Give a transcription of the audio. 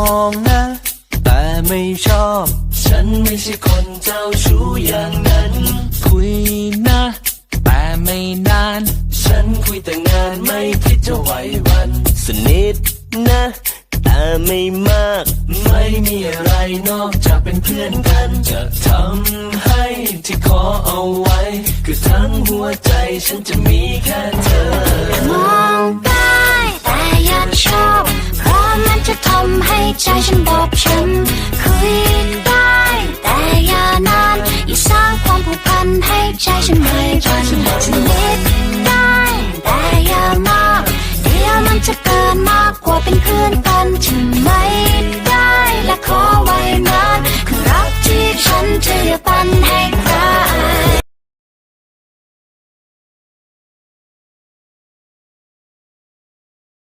องนะ แต่ไม่ชอบ ฉันไม่ใช่คนเจ้าชู้อย่างนั้น คุยนะ แต่ไม่นาน ฉันคุยแต่งานไม่คิดจะไหววันสนิทนะ แต่ไม่มาก ไม่มีอะไรนอกจากเป็นเพื่อนกัน จะทำให้ที่ขอเอาไว้ คือทั้งหัวใจฉันจะมีแค่เธอ ใจฉันบอกฉันคุยได้แต่อย่านานอย่าสร้างความผูกพันให้ใจฉันไม่พันสนิทได้แต่อย่ามากเดี๋ยวมันจะเกินมากกว่าเป็นเพื่อนกันใช่ไหม